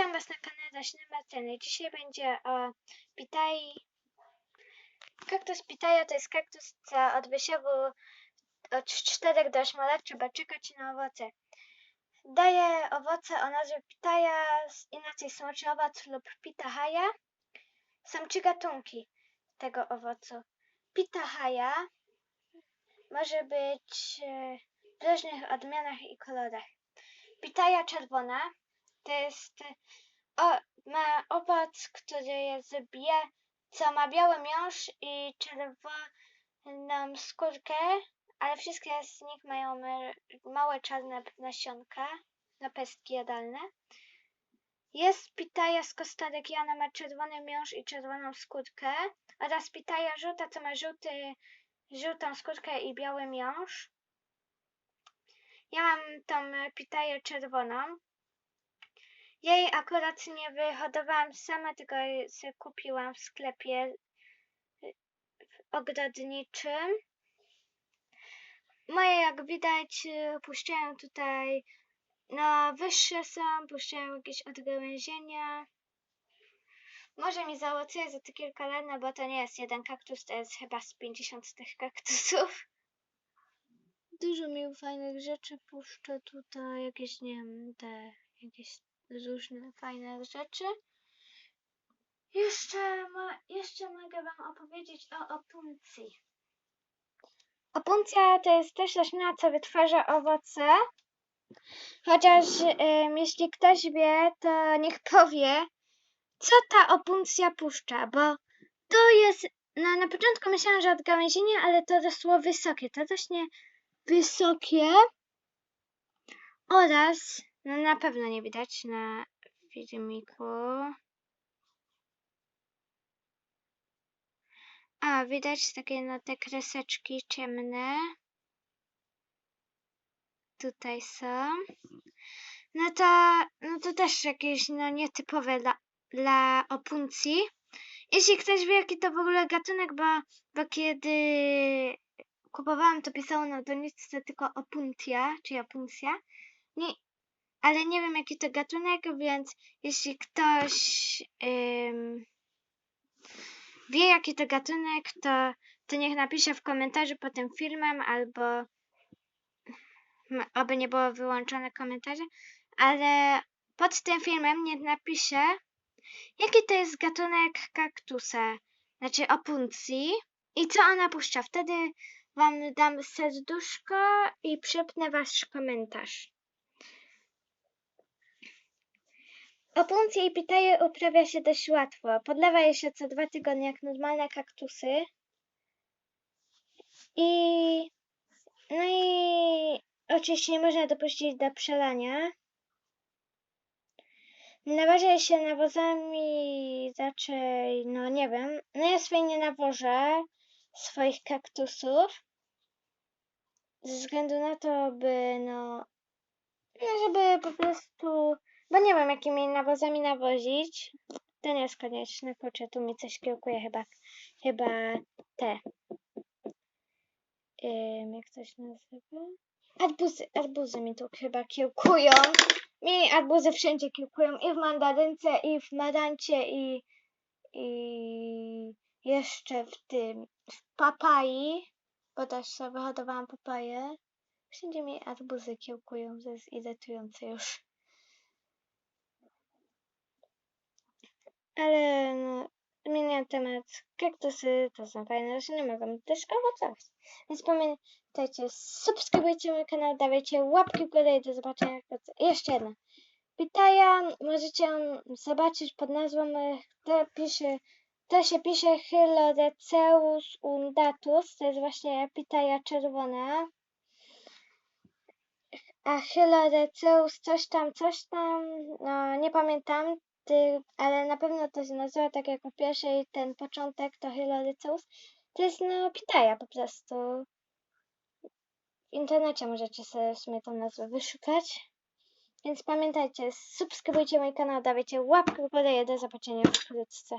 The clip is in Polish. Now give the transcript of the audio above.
Witam Was na kanale Rośliny Marceny. Dzisiaj będzie o Pitai. Kaktus Pitaja to jest kaktus, co od wysiewu od 4 do 8 lat trzeba czekać na owoce. Daje owoce o nazwie Pitaja, inaczej smoczy owoc lub Pitahaja. Są trzy gatunki tego owocu. Pitahaja może być e, w różnych odmianach i kolorach. Pitaja czerwona to jest o, ma owoc, który jest bie, co ma biały miąższ i czerwoną skórkę, ale wszystkie z nich mają małe czarne nasionka na pestki jadalne. Jest pitaja z Kostaryki, ona ma czerwony miąższ i czerwoną skórkę oraz pitaja żółta, co ma żółty, żółtą skórkę i biały miąższ. Ja mam tą pitaję czerwoną. Jej akurat nie wyhodowałam sama, tylko sobie kupiłam w sklepie y, ogrodniczym. Moje, jak widać, y, puszczają tutaj, no wyższe są, puszczają jakieś odgałęzienia. Może mi załocuje za to kilka lat, no bo to nie jest jeden kaktus, to jest chyba z 50 tych kaktusów. Dużo mi fajnych rzeczy puszcza tutaj, jakieś, nie wiem, te, jakieś różne fajne rzeczy. Jeszcze, ma, jeszcze mogę Wam opowiedzieć o opuncji. Opuncja to jest też roślina, co wytwarza owoce. Chociaż ym, jeśli ktoś wie, to niech powie, co ta opuncja puszcza, bo to jest, no na początku myślałam, że od gałęzienia, ale to rosło wysokie, to rośnie wysokie oraz no na pewno nie widać na filmiku. A, widać takie no te kreseczki ciemne. Tutaj są. No to, no to też jakieś no nietypowe dla, dla opuncji. Jeśli ktoś wie jaki to w ogóle gatunek, bo, bo kiedy kupowałam to pisało na doniczce tylko opuntia, czy opuncja. Nie, ale nie wiem jaki to gatunek, więc jeśli ktoś ym, wie jaki to gatunek, to, to niech napisze w komentarzu pod tym filmem albo oby nie było wyłączone komentarze, ale pod tym filmem niech napisze jaki to jest gatunek kaktusa, znaczy opuncji i co ona puszcza. Wtedy wam dam serduszko i przypnę wasz komentarz. Opuncje i pitaje uprawia się dość łatwo. Podlewa je się co dwa tygodnie jak normalne kaktusy. I no i oczywiście nie można dopuścić do przelania. Naważa się nawozami raczej, no nie wiem. No ja swoje nie nawożę swoich kaktusów. Ze względu na to, by no, no żeby po prostu jakimi nawozami nawozić. To nie jest konieczne. Kurczę, tu mi coś kiełkuje chyba. Chyba te. Ym, jak to się nazywa? Arbuzy. Arbuzy mi tu chyba kiełkują. Mi arbuzy wszędzie kiełkują. I w mandarynce, i w marancie, i, i jeszcze w tym, w papai. Bo też sobie wyhodowałam papaję. Wszędzie mi arbuzy kiełkują. To jest irytujące już. Ale no, zmieniam temat. Kaktusy to są fajne rośliny, mogą też owocować. Więc pamiętajcie, subskrybujcie mój kanał, dawajcie łapki w górę i do zobaczenia jeszcze jedna. Pitaja możecie zobaczyć pod nazwą, e, to, pisze, to się pisze Hyloreceus undatus, to jest właśnie pitaja czerwona. A Hyloreceus coś tam, coś tam, no nie pamiętam, ty, ale na pewno to się nazywa tak jak po pierwszej ten początek to Hyloryceus. To jest no pitaja po prostu. W internecie możecie sobie w sumie tą nazwę wyszukać. Więc pamiętajcie, subskrybujcie mój kanał, dawajcie łapkę w górę do zobaczenia wkrótce.